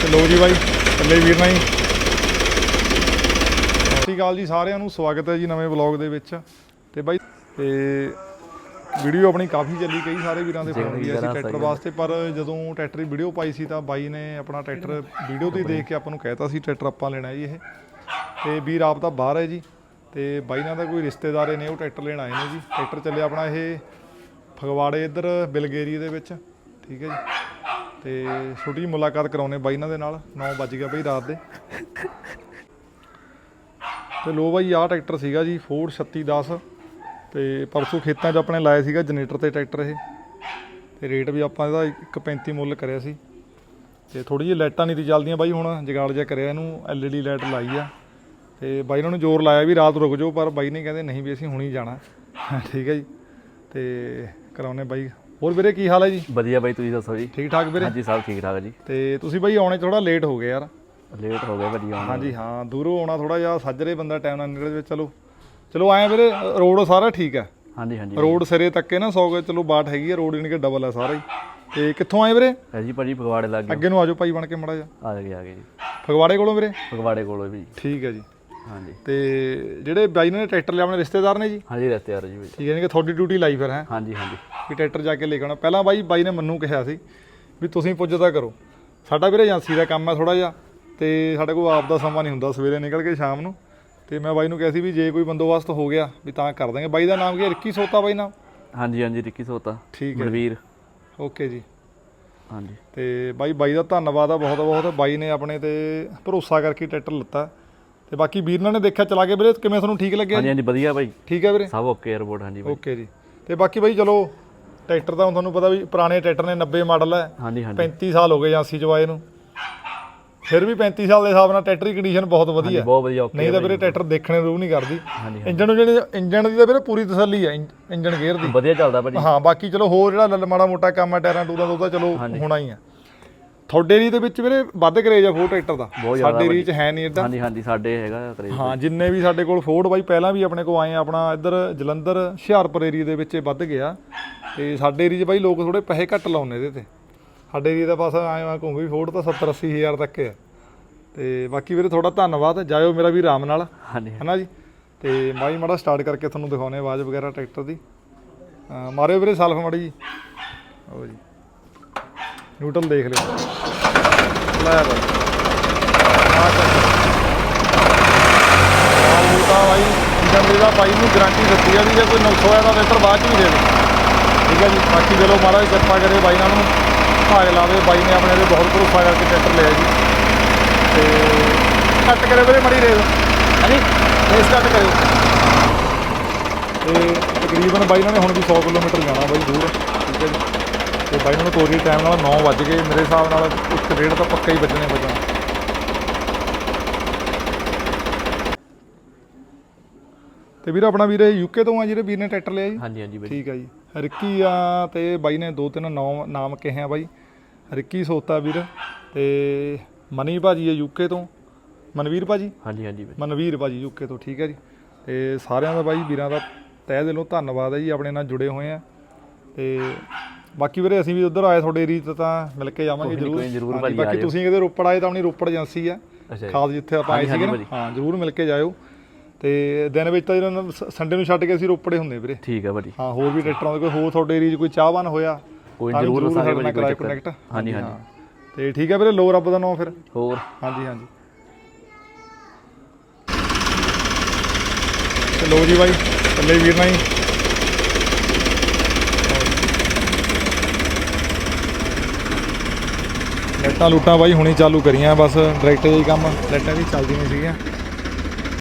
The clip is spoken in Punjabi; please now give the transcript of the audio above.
ਤੇ ਲੋ ਜੀ ਬਾਈ ਥੱਲੇ ਵੀਰ ਨਾਲ ਜੀ ਸਤਿ ਸ਼੍ਰੀ ਅਕਾਲ ਜੀ ਸਾਰਿਆਂ ਨੂੰ ਸਵਾਗਤ ਹੈ ਜੀ ਨਵੇਂ ਵਲੌਗ ਦੇ ਵਿੱਚ। ਤੇ ਬਾਈ ਤੇ ਵੀਡੀਓ ਆਪਣੀ ਕਾਫੀ ਚੱਲੀ ਕਈ ਸਾਰੇ ਵੀਰਾਂ ਦੇ ਫੋਨ ਵੀ ਆਏ ਸੀ ਟਰੈਕਟਰ ਵਾਸਤੇ ਪਰ ਜਦੋਂ ਟਰੈਕਟਰ ਦੀ ਵੀਡੀਓ ਪਾਈ ਸੀ ਤਾਂ ਬਾਈ ਨੇ ਆਪਣਾ ਟਰੈਕਟਰ ਵੀਡੀਓ ਤੇ ਦੇਖ ਕੇ ਆਪਾਂ ਨੂੰ ਕਹਿਤਾ ਸੀ ਟਰੈਕਟਰ ਆਪਾਂ ਲੈਣਾ ਜੀ ਇਹ। ਤੇ ਵੀਰ ਆਪ ਤਾਂ ਬਾਹਰ ਹੈ ਜੀ ਤੇ ਬਾਈ ਨਾਲ ਦਾ ਕੋਈ ਰਿਸ਼ਤੇਦਾਰੇ ਨੇ ਉਹ ਟਰੈਕਟਰ ਲੈਣ ਆਏ ਨੇ ਜੀ। ਟਰੈਕਟਰ ਚੱਲਿਆ ਆਪਣਾ ਇਹ ਫਗਵਾੜੇ ਇੱਧਰ ਬਿਲਗੇਰੀ ਦੇ ਵਿੱਚ। ਠੀਕ ਹੈ ਜੀ। ਤੇ ਛੋਟੀ ਜਿਹੀ ਮੁਲਾਕਾਤ ਕਰਾਉਨੇ ਬਾਈ ਇਹਨਾਂ ਦੇ ਨਾਲ 9 ਵੱਜ ਗਿਆ ਬਈ ਰਾਤ ਦੇ। ਤੇ ਲੋ ਬਾਈ ਆਹ ਟਰੈਕਟਰ ਸੀਗਾ ਜੀ ਫੋਰਡ 3610 ਤੇ ਪਰਸੋਂ ਖੇਤਾਂ 'ਚ ਆਪਣੇ ਲਾਇਆ ਸੀਗਾ ਜਨਰੇਟਰ ਤੇ ਟਰੈਕਟਰ ਇਹ। ਤੇ ਰੇਟ ਵੀ ਆਪਾਂ ਇਹਦਾ 1.35 ਮੁੱਲ ਕਰਿਆ ਸੀ। ਤੇ ਥੋੜੀ ਜਿਹੀ ਲਾਈਟਾਂ ਨਹੀਂ ਤੀ ਚੱਲਦੀਆਂ ਬਾਈ ਹੁਣ, ਜਗਾੜ ਜਿਹਾ ਕਰਿਆ ਇਹਨੂੰ ਐਲਈਡੀ ਲਾਈਟ ਲਾਈ ਆ। ਤੇ ਬਾਈ ਇਹਨਾਂ ਨੂੰ ਜ਼ੋਰ ਲਾਇਆ ਵੀ ਰਾਤ ਰੁਕ ਜਾਓ, ਪਰ ਬਾਈ ਨੇ ਕਹਿੰਦੇ ਨਹੀਂ ਵੀ ਅਸੀਂ ਹੁਣੀ ਜਾਣਾ। ਠੀਕ ਹੈ ਜੀ। ਤੇ ਕਰਾਉਨੇ ਬਾਈ ਹੋਰ ਵੀਰੇ ਕੀ ਹਾਲ ਹੈ ਜੀ? ਵਧੀਆ ਬਾਈ ਤੁਸੀਂ ਦੱਸੋ ਜੀ? ਠੀਕ ਠਾਕ ਵੀਰੇ? ਹਾਂਜੀ ਸਭ ਠੀਕ ਠਾਕ ਜੀ। ਤੇ ਤੁਸੀਂ ਬਾਈ ਆਉਣੇ ਥੋੜਾ ਲੇਟ ਹੋ ਗਏ ਯਾਰ। ਲੇਟ ਹੋ ਗਏ ਵਧੀਆ ਆਉਣ। ਹਾਂਜੀ ਹਾਂ ਦੂਰੋਂ ਆਉਣਾ ਥੋੜਾ ਜਿਹਾ ਸੱਜਰੇ ਬੰਦਾ ਟਾਈਮ ਨਾਲ ਨਿਕਲ ਚਲੋ। ਚਲੋ ਆਏ ਵੀਰੇ ਰੋਡ ਸਾਰਾ ਠੀਕ ਹੈ? ਹਾਂਜੀ ਹਾਂਜੀ। ਰੋਡ ਸਿਰੇ ਤੱਕੇ ਨਾ 100 ਗਏ ਚਲੋ ਬਾਟ ਹੈਗੀ ਹੈ ਰੋਡ ਯਾਨੀ ਕਿ ਡਬਲ ਹੈ ਸਾਰਾ ਹੀ। ਤੇ ਕਿੱਥੋਂ ਆਏ ਵੀਰੇ? ਹੈ ਜੀ ਭਾਜੀ ਫਗਵਾੜੇ ਲੱਗ। ਗਏ ਅੱਗੇ ਨੂੰ ਆਜੋ ਭਾਈ ਬਣ ਕੇ ਮੜਾ ਜਾ ਆ ਗਏ ਆ ਗਏ ਜੀ। ਫਗਵਾੜੇ ਕੋਲੋਂ ਵੀਰੇ? ਫਗਵਾੜੇ ਕੋਲੋਂ ਵੀ। ਠੀਕ ਹੈ ਜੀ। ਹਾਂਜੀ। ਤੇ ਜਿਹੜੇ ਬਾਈ ਨੇ ਟਰੈਕਟਰ ਲਿਆ ਆਪਣੇ ਰਿਸ਼ਤੇਦਾਰ ਨੇ ਜੀ? ਹਾਂਜੀ ਰਸਤੇ ਆ ਰਹੇ ਜੀ। ਠੀਕ ਹੈ ਯਾਨੀ ਕਿ ਤੁਹਾਡੀ ਡਿਊਟੀ ਲਾਈ ਫਿਰ ਹੈ? ਹਾਂਜੀ ਹਾਂਜੀ। ਵੀ ਟਰੈਕਟਰ ਜਾ ਕੇ ਲੈ ਕੇ ਆਉਣਾ। ਪਹਿਲਾਂ ਬਾਈ ਬਾਈ ਨੇ ਮੈਨੂੰ ਕਿਹਾ ਸੀ ਵੀ ਤੁਸੀਂ ਪੁੱਜਦਾ ਕਰੋ। ਸਾਡਾ ਵੀਰੇ ਏਜੰਸੀ ਦਾ ਕੰਮ ਹੈ ਥੋੜਾ ਜਿਹਾ ਤੇ ਸਾਡੇ ਕੋਲ ਆਪ ਦਾ ਸਮਾਂ ਨਹੀਂ ਹੁੰਦਾ ਸਵੇਰੇ ਨਿਕਲ ਕੇ ਸ਼ਾਮ ਨੂੰ। ਤੇ ਮੈਂ ਬਾਈ ਨੂੰ ਕਿਹਾ ਸੀ ਵੀ ਜੇ ਕੋਈ ਬੰਦੋਬਸਤ ਹੋ ਗਿਆ ਵੀ ਤਾਂ ਕਰ ਦਾਂਗੇ ਬਾਈ ਦਾ ਨਾਮ ਕੀ ਹੈ? ਰਿੱਕੀ ਸੋਤਾ ਬਾਈ ਨਾਮ? ਹਾਂਜੀ ਹਾਂਜੀ ਰਿੱਕੀ ਸੋਤਾ। ਠੀਕ ਹੈ। ਮਨਵੀਰ ਓਕੇ ਜੀ। ਹਾਂਜੀ। ਤੇ ਬਾਈ ਬਾਈ ਦਾ ਧੰਨਵਾਦ ਆ ਬਹੁਤ ਬਹੁਤ ਬਾਈ ਨੇ ਆਪਣੇ ਤੇ ਭਰੋਸਾ ਕਰਕੇ ਟਰੈਕਟਰ ਲਿੱਤਾ। ਤੇ ਬਾਕੀ ਵੀਰ ਨੇ ਦੇਖਿਆ ਚਲਾ ਕੇ ਵੀਰੇ ਕਿਵੇਂ ਤੁਹਾਨੂੰ ਠੀਕ ਲੱਗਿਆ ਹਾਂਜੀ ਹਾਂਜੀ ਵਧੀਆ ਬਾਈ। ਠੀਕ ਹੈ ਵੀਰੇ? ਸਭ ਓਕੇ 에어ਪੋਰਟ ਹਾਂਜੀ ਬਾਈ। ਓਕੇ ਜੀ। ਤੇ ਬਾਕੀ ਬਾਈ ਚਲੋ ਟਰੈਕਟਰ ਤਾਂ ਤੁਹਾਨੂੰ ਪਤਾ ਵੀ ਪੁਰਾਣੇ ਟਰੈਕਟਰ ਨੇ 90 ਮਾਡਲ ਹੈ। ਹਾਂਜੀ ਹਾਂਜੀ। 35 ਸਾਲ ਹੋ ਗਏ ਏਜੰਸੀ ਚ ਆਏ ਨੂੰ। ਫਿਰ ਵੀ 35 ਸਾਲ ਦੇ ਹਿਸਾਬ ਨਾਲ ਟਰੈਕਟਰ ਦੀ ਕੰਡੀਸ਼ਨ ਬਹੁਤ ਵਧੀਆ ਬਹੁਤ ਵਧੀਆ ਓਕੇ ਨਹੀਂ ਤਾਂ ਵੀਰੇ ਟਰੈਕਟਰ ਦੇਖਣੇ ਨੂੰ ਨਹੀਂ ਕਰਦੀ। ਇੰਜਨ ਨੂੰ ਜਿਹੜੀ ਇੰਜਨ ਦੀ ਤਾਂ ਵੀਰੇ ਪੂਰੀ ਤਸੱਲੀ ਹੈ ਇੰਜਨ ਗੇਅਰ ਦੀ। ਵਧੀਆ ਚੱਲਦਾ ਭਾਜੀ। ਹਾਂ ਬਾਕੀ ਚਲੋ ਹੋਰ ਜਿਹੜਾ ਮਾੜਾ ਮੋਟਾ ਕੰਮ ਹੈ ਟਾਇਰਾਂ ਟੂਰਾਂ ਦਾ ਉਹ ਤਾਂ ਚਲੋ ਹੋਣਾ ਹੀ ਆ ਤੁਹਾਡੇ ਰੀ ਦੇ ਵਿੱਚ ਵੀਰੇ ਵੱਧ ਕਰੇਜ ਆ ਫੋਰ ਟਰੈਕਟਰ ਦਾ। ਬਹੁਤ ਜ਼ਿਆਦਾ ਸਾਡੇ ਰੀ ਚ ਹੈ ਨਹੀਂ ਇਦਾਂ ਹਾਂਜੀ ਹਾਂਜੀ ਸਾਡੇ ਹੈਗਾ ਕਰੇ ਹਾਂ ਜਿੰਨੇ ਵੀ ਸਾਡੇ ਕੋਲ ਫੋਰਡ ਬਾਈ ਪਹਿਲਾਂ ਵੀ ਆਪਣੇ ਕੋਲ ਆਏ ਆਪਣਾ ਇੱਧਰ ਜਲੰਧਰ ਹੁਸ਼ਿਆਰਪੁਰ ਏਰੀਆ ਦੇ ਵਿੱਚ ਵੱਧ ਗਿਆ। ਤੇ ਸਾਡੇ ਏਰੀਆ 'ਚ ਬਾਈ ਲੋਕ ਥੋੜੇ ਪੈਸੇ ਘੱਟ ਲਾਉਂਦੇ ਇਹਦੇ ਤੇ। ਸਾਡੇ ਏਰੀਆ ਦਾ ਬਸ ਆਏ ਆ ਕਹੂੰਗਾ ਵੀ ਫੋਰਡ ਤਾਂ 70 80 ਹਜ਼ਾਰ ਤੱਕ ਹੈ ਤੇ ਬਾਕੀ ਵੀਰੇ ਥੋੜਾ ਧੰਨਵਾਦ ਜਾਇਓ ਮੇਰਾ ਵੀ ਆਰਾਮ ਨਾਲ। ਹਾਂਜੀ। ਹਨਾ ਜੀ? ਤੇ ਮਾਈ ਮਾੜਾ ਸਟਾਰਟ ਕਰਕੇ ਤੁਹਾਨੂੰ ਦਿਖਾਉਨੇ ਆਵਾਜ਼ ਵਗੈਰਾ ਟਰੈਕਟਰ ਦੀ। ਮਾਰਿਓ ਵੀਰੇ ਸਲਫ ਮਾੜੀ ਜੀ। ਹੋ ਜੀ। ਨਿਊਟਰਲ ਦੇਖ ਲਿਓ। ਲੈ ਬਾਈ। ਆ ਤਾਂ ਬਾਈ ਇੰਜਨ ਦੀ ਬਾਈ ਨੂੰ ਗਾਰੰਟੀ ਦਿੱਤੀ ਆ ਵੀ ਜੇ ਕੋਈ ਨੁਕਸ ਹੋਇਆ ਤਾਂ ਵੇਟਰ ਬਾਅਦ ਚ ਵੀ ਦੇ ਦੇ ਠੀਕ ਹੈ ਜੀ ਬਾਕੀ ਚਲੋ ਮਹਾਰਾਜ ਕਿਰਪਾ ਕਰੇ ਬਾਈ ਨਾਲ ਨੂੰ ਭਾਗ ਲਾਵੇ। ਬਾਈ ਨੇ ਆਪਣੇ ਤੇ ਬਹੁਤ ਭਰੋਸਾ ਕਰਕੇ ਟਰੈਕਟਰ ਲਿਆ ਜੀ। ਤੇ ਘੱਟ ਕਰੇ ਵੀਰੇ ਮੜੀ ਰੇਸ ਹਾਂਜੀ। ਰੇਸ ਘੱਟ ਕਰਿਓ ਤੇ ਤਕਰੀਬਨ ਬਾਈ ਨਾਲ ਨੇ ਹੁਣ ਵੀ 100 ਕਿਲੋਮੀਟਰ ਜਾਣਾ ਬਾਈ ਦੂਰ। ਠੀਕ ਹੈ ਜੀ। ਤੇ ਬਾਈ ਨਾਲ ਤੋਰੀ ਟਾਈਮ ਨਾਲ 9 ਵੱਜ ਗਏ। ਮੇਰੇ ਹਿਸਾਬ ਨਾਲ ਇੱਕ ਡੇਢ ਤਾਂ ਪੱਕਾ ਹੀ ਵੱਜਣੇ ਵੱਜਣਾ ਤੇ ਵੀਰ ਆਪਣਾ ਵੀਰ ਯੂਕੇ ਤੋਂ ਆ ਜਿਹੜੇ ਵੀਰ ਨੇ ਟਰੈਕਟਰ ਲਿਆ ਜੀ? ਹਾਂਜੀ ਹਾਂਜੀ ਬਾਈ। ਠੀਕ ਆ ਜੀ। ਰਿੱਕੀ ਆ ਤੇ ਬਾਈ ਨੇ ਦੋ ਤਿੰਨ ਨਾਮ ਨਾਮ ਕਹੇ ਆ ਬਾਈ। ਰਿੱਕੀ ਸੋਤਾ ਵੀਰ ਤੇ ਮਨੀ ਭਾਜੀ ਆ ਯੂਕੇ ਤੋਂ। ਮਨਵੀਰ ਭਾਜੀ? ਹਾਂਜੀ ਹਾਂਜੀ ਬਾਈ। ਮਨਵੀਰ ਭਾਜੀ ਯੂਕੇ ਤੋਂ ਠੀਕ ਹੈ ਜੀ। ਤੇ ਸਾਰਿਆਂ ਦਾ ਬਾਈ ਵੀਰਾਂ ਦਾ ਤਹਿ ਦਿਲੋਂ ਧੰਨਵਾਦ ਹੈ ਜੀ ਆਪਣੇ ਨਾਲ ਜੁੜੇ ਹੋਏ ਆ। ਤੇ ਬਾਕੀ ਵੀਰੇ ਅਸੀਂ ਵੀ ਉਧਰ ਆਏ ਤੁਹਾਡੇ ਏਰੀਆ ਤਾਂ ਮਿਲ ਕੇ ਜਾਵਾਂਗੇ ਜਰੂਰ। ਹਾਂਜੀ, ਬਾਕੀ। ਤੁਸੀਂ ਕਿਤੇ ਰੋਪੜ ਆਏ ਤਾਂ ਆਪਣੀ ਰੋਪੜ ਏਜੰਸੀ ਆ। ਖਾਸ ਜਿੱਥੇ ਆਪਾਂ ਆਏ ਹਾਂਜੀ, ਸੀਗੇ ਹਾਂਜੀ ਹਾਂ ਜਰੂਰ ਮਿਲ ਕੇ ਜਾਇਓ। ਤੇ ਦਿਨ ਵਿੱਚ ਤਾਂ ਜਿਹੜਾ ਸੰਡੇ ਨੂੰ ਛੱਡ ਕੇ ਅਸੀਂ ਰੋਪੜੇ ਹੁੰਦੇ ਵੀਰੇ। ਠੀਕ ਹੈ ਭਾਜੀ। ਹਾਂ ਹੋਰ ਵੀ ਟਰੈਕਟਰਾਂ ਦੇ ਕੋਈ ਹੋਰ ਤੁਹਾਡੇ ਏਰੀਆ 'ਚ ਕੋਈ ਚਾਹਵਾਨ ਹੋਇਆ ਕੋਈ ਜ਼ਰੂਰ ਨਾਲ ਭਾਜੀ, ਕੋਈ connect। ਹਾਂਜੀ, ਹਾਂ। ਤੇ ਠੀਕ ਹੈ ਵੀਰੇ ਲੋ ਰੱਬ ਦਾ ਨਾਮ ਫਿਰ। ਹੋਰ। ਹਾਂਜੀ ਹਾਂਜੀ। ਤੇ ਲੋ ਜੀ ਬਾਈ ਥੱਲੇ ਵੀਰ ਨਾਲ ਲਾਈਟਾਂ ਲੁੱਟਾਂ ਬਾਈ ਹੁਣੇ ਚਾਲੂ ਕਰੀਆਂ ਬਸ ਡਾਇਰੈਕਟ ਜਿਹੀ ਕੰਮ ਲਾਈਟਾਂ ਵੀ ਨਹੀਂ ਸੀਗੀਆਂ।